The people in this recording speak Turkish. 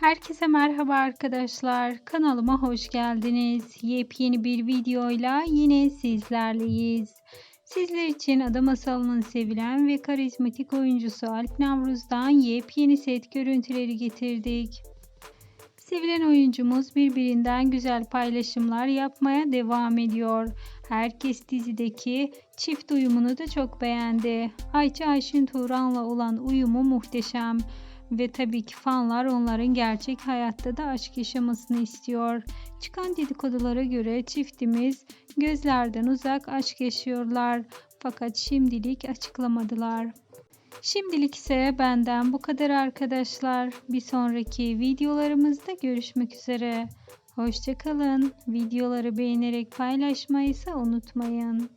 Herkese merhaba arkadaşlar. Kanalıma hoş geldiniz. Yepyeni bir videoyla yine sizlerleyiz. Sizler için Ada Masalı'nın sevilen ve karizmatik oyuncusu Alp Navruz'dan yepyeni set görüntüleri getirdik. Sevilen oyuncumuz birbirinden güzel paylaşımlar yapmaya devam ediyor. Herkes dizideki çift uyumunu da çok beğendi. Ayça Ayşin Turan'la olan uyumu muhteşem. Ve tabii ki fanlar onların gerçek hayatta da aşk yaşamasını istiyor. Çıkan dedikodulara göre çiftimiz gözlerden uzak aşk yaşıyorlar. Fakat şimdilik açıklamadılar. Şimdilik ise benden bu kadar arkadaşlar. Bir sonraki videolarımızda görüşmek üzere. Hoşçakalın. Videoları beğenerek paylaşmayı ise unutmayın.